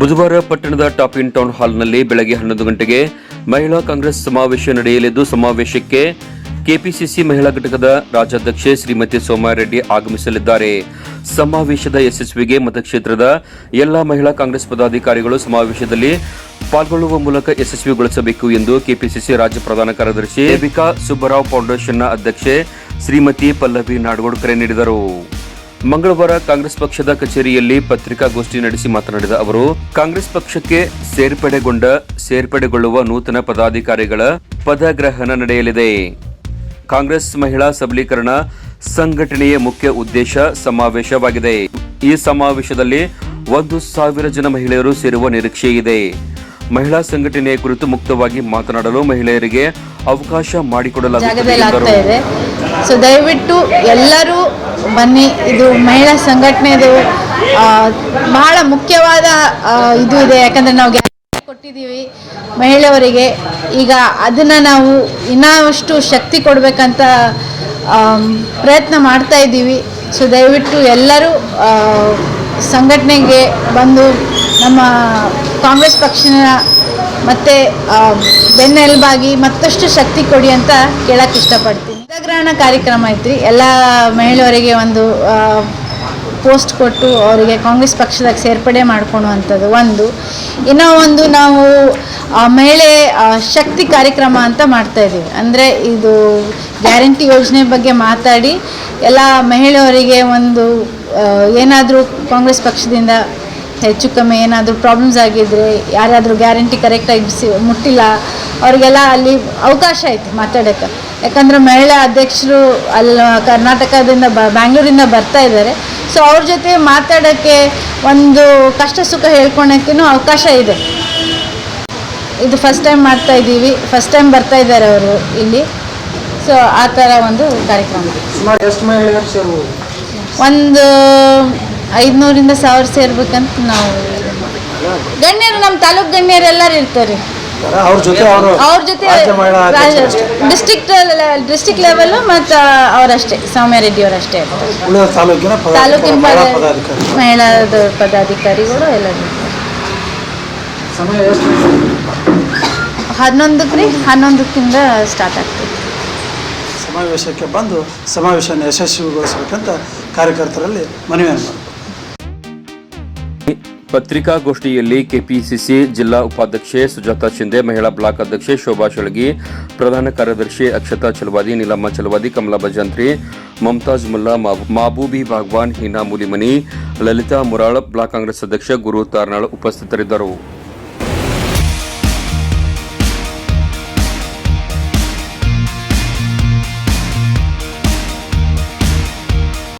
ಬುಧವಾರ ಪಟ್ಟಣದ top in town ಹಾಲ್ನಲ್ಲಿ ಬೆಳಗ್ಗೆ ಹನ್ನೊಂದು ಗಂಟೆಗೆ ಮಹಿಳಾ ಕಾಂಗ್ರೆಸ್ ಸಮಾವೇಶ ನಡೆಯಲಿದ್ದು, ಸಮಾವೇಶಕ್ಕೆ ಕೆಪಿಸಿಸಿ ಮಹಿಳಾ ಘಟಕದ ರಾಜ್ಯಾಧ್ಯಕ್ಷೆ ಶ್ರೀಮತಿ ಸೋಮಾರೆಡ್ಡಿ ಆಗಮಿಸಲಿದ್ದಾರೆ. ಸಮಾವೇಶದ ಯಶಸ್ವಿಗೆ ಮತಕ್ಷೇತ್ರದ ಎಲ್ಲ ಮಹಿಳಾ ಕಾಂಗ್ರೆಸ್ ಪದಾಧಿಕಾರಿಗಳು ಸಮಾವೇಶದಲ್ಲಿ ಪಾಲ್ಗೊಳ್ಳುವ ಮೂಲಕ ಯಶಸ್ವಿಗೊಳಿಸಬೇಕು ಎಂದು ಕೆಪಿಸಿಸಿ ರಾಜ್ಯ ಪ್ರಧಾನ ಕಾರ್ಯದರ್ಶಿ ದೇವಿಕಾ ಸುಬ್ಬರಾವ್ ಫೌಂಡೇಶನ್ನ ಅಧ್ಯಕ್ಷೆ ಶ್ರೀಮತಿ ಪಲ್ಲವಿ ನಾಡಗೋಡ್ ಕರೆ ನೀಡಿದರು. ಮಂಗಳವಾರ ಕಾಂಗ್ರೆಸ್ ಪಕ್ಷದ ಕಚೇರಿಯಲ್ಲಿ ಪತ್ರಿಕಾಗೋಷ್ಠಿ ನಡೆಸಿ ಮಾತನಾಡಿದ ಅವರು, ಕಾಂಗ್ರೆಸ್ ಪಕ್ಷಕ್ಕೆ ಸೇರ್ಪಡೆಗೊಂಡ, ಸೇರ್ಪಡೆಗೊಳ್ಳುವ ನೂತನ ಪದಾಧಿಕಾರಿಗಳ ಪದಗ್ರಹಣ ನಡೆಯಲಿದೆ. ಕಾಂಗ್ರೆಸ್ ಮಹಿಳಾ ಸಬಲೀಕರಣ ಸಂಘಟನೆಯ ಮುಖ್ಯ ಉದ್ದೇಶ ಸಮಾವೇಶವಾಗಿದೆ. ಈ ಸಮಾವೇಶದಲ್ಲಿ ಒಂದು ಸಾವಿರ ಜನ ಮಹಿಳೆಯರು ಸೇರುವ ನಿರೀಕ್ಷೆ ಇದೆ ಮಹಿಳಾ ಸಂಘಟನೆಯ ಕುರಿತು ಮುಕ್ತವಾಗಿ ಮಾತನಾಡಲು ಮಹಿಳೆಯರಿಗೆ ಅವಕಾಶ ಮಾಡಿಕೊಡಲಾಗುತ್ತದೆ ಸೊ ದಯವಿಟ್ಟು ಎಲ್ಲರೂ ಬನ್ನಿ. ಇದು ಮಹಿಳಾ ಸಂಘಟನೆದು ಬಹಳ ಮುಖ್ಯವಾದ ಇದು ಇದೆ. ಯಾಕಂದ್ರೆ ನಾವು ಕೊಟ್ಟಿದ್ದೀವಿ ಮಹಿಳೆಯರಿಗೆ ಈಗ ಅದನ್ನು ನಾವು ಇನ್ನಷ್ಟು ಶಕ್ತಿ ಕೊಡಬೇಕಂತ ಪ್ರಯತ್ನ ಮಾಡ್ತಾ ಇದ್ದೀವಿ. ಸೊ ದಯವಿಟ್ಟು ಎಲ್ಲರೂ ಸಂಘಟನೆಗೆ ಬಂದು ನಮ್ಮ ಕಾಂಗ್ರೆಸ್ ಪಕ್ಷನ ಮತ್ತೆ ಬೆನ್ನೆಲುಬಾಗಿ ಮತ್ತಷ್ಟು ಶಕ್ತಿ ಕೊಡಿ ಅಂತ ಕೇಳಕ್ಕೆ ಇಷ್ಟಪಡ್ತೀನಿ. ಮತಗ್ರಹಣ ಕಾರ್ಯಕ್ರಮ ಐತ್ರಿ. ಎಲ್ಲ ಮಹಿಳೆಯರಿಗೆ ಒಂದು ಪೋಸ್ಟ್ ಕೊಟ್ಟು ಅವರಿಗೆ ಕಾಂಗ್ರೆಸ್ ಪಕ್ಷದಾಗ ಸೇರ್ಪಡೆ ಮಾಡ್ಕೊಳ್ಳುವಂಥದ್ದು ಒಂದು. ಇನ್ನೂ ಒಂದು ನಾವು ಮಹಿಳೆ ಶಕ್ತಿ ಕಾರ್ಯಕ್ರಮ ಅಂತ ಮಾಡ್ತಾ ಇದ್ದೀವಿ. ಅಂದರೆ ಇದು ಗ್ಯಾರಂಟಿ ಯೋಜನೆ ಬಗ್ಗೆ ಮಾತಾಡಿ, ಎಲ್ಲ ಮಹಿಳೆಯರಿಗೆ ಒಂದು ಏನಾದರೂ ಕಾಂಗ್ರೆಸ್ ಪಕ್ಷದಿಂದ ಹೆಚ್ಚು ಕಮ್ಮಿ ಏನಾದರೂ ಪ್ರಾಬ್ಲಮ್ಸ್ ಆಗಿದ್ರೆ ಯಾರಾದರೂ ಗ್ಯಾರಂಟಿ ಕರೆಕ್ಟಾಗಿ ಸಿ ಮುಟ್ಟಿಲ್ಲ ಅವರಿಗೆಲ್ಲ ಅಲ್ಲಿ ಅವಕಾಶ ಐತೆ ಮಾತಾಡೋಕ್ಕೆ. ಯಾಕಂದರೆ ಮಹಿಳಾ ಅಧ್ಯಕ್ಷರು ಅಲ್ಲಿ ಕರ್ನಾಟಕದಿಂದ ಬ ಬ್ಯಾಂಗ್ಳೂರಿಂದ ಬರ್ತಾ ಇದ್ದಾರೆ. ಸೊ ಅವ್ರ ಜೊತೆ ಮಾತಾಡೋಕ್ಕೆ ಒಂದು ಕಷ್ಟ ಸುಖ ಹೇಳ್ಕೊಳಕ್ಕೂ ಅವಕಾಶ ಇದೆ. ಇದು ಫಸ್ಟ್ ಟೈಮ್ ಮಾಡ್ತಾ ಇದ್ದೀವಿ. ಫಸ್ಟ್ ಟೈಮ್ ಬರ್ತಾ ಇದ್ದಾರೆ ಅವರು ಇಲ್ಲಿ. ಸೊ ಆ ಥರ ಒಂದು ಕಾರ್ಯಕ್ರಮ. ಒಂದು ಐದುನೂರಿಂದ ಸಾವಿರ ಸೇರ್ಬೇಕಂತ ನಾವು ಗಣ್ಯರು ನಮ್ಮ ತಾಲೂಕು ಗಣ್ಯರು ಎಲ್ಲರೂ ಇರ್ತಾರೆ. ಅವ್ರ ಜೊತೆ ಅವರು ಜೊತೆ ಡಿಸ್ಟ್ರಿಕ್ಟ್ ಡಿಸ್ಟ್ರಿಕ್ಟ್ ಲೆವೆಲ್ ಮತ್ತು ಅವರಷ್ಟೇ ಸೌಮ್ಯ ರೆಡ್ಡಿ ಅವರಷ್ಟೇ ತಾಲೂಕಿನ ಮಹಿಳಾದ ತಾಲೂಕಿನ ಮಹಿಳಾ ಪದ ಪದಾಧಿಕಾರಿ ಮಹಿಳಾ ಪದಾಧಿಕಾರಿಗಳು ಎಲ್ಲರೂ ಹನ್ನೊಂದಕ್ಕೆ ರೀ ಹನ್ನೊಂದಕ್ಕಿಂತ ಸ್ಟಾರ್ಟ್ ಆಗ್ತದೆ. ಸಮಾವೇಶಕ್ಕೆ ಬಂದು ಸಮಾವೇಶವನ್ನು ಯಶಸ್ವಿಗೊಳಿಸಬೇಕಂತ ಕಾರ್ಯಕರ್ತರಲ್ಲಿ ಮನವಿಯನ್ನು ಮಾಡಿ ಪತ್ರಿಕಾಗೋಷ್ಠಿಯಲ್ಲಿ ಕೆಪಿಸಿಸಿ ಜಿಲ್ಲಾ ಉಪಾಧ್ಯಕ್ಷೆ ಸುಜಾತಾ ಶಿಂದೆ, ಮಹಿಳಾ ಬ್ಲಾಕ್ ಅಧ್ಯಕ್ಷೆ ಶೋಭಾ ಶೆಳಗಿ, ಪ್ರಧಾನ ಕಾರ್ಯದರ್ಶಿ ಅಕ್ಷತಾ ಚಲವಾದಿ, ನೀಲಮ್ಮ ಚಲವಾದಿ, ಕಮಲಾ ಭಜಂತ್ರಿ, ಮಮತಾಜ್ ಮುಲ್ಲಾ, ಮಾಬ್- ಮಾಬೂಬಿ ಭಾಗ್ವಾನ್, ಹೀನಾ ಮುಲಿಮನಿ, ಲಲಿತಾ ಮುರಾಳ, ಬ್ಲಾಕ್ ಕಾಂಗ್ರೆಸ್ ಅಧ್ಯಕ್ಷ ಗುರು ತಾರ್ನಾಳ್ ಉಪಸ್ಥಿತರಿದ್ದರು.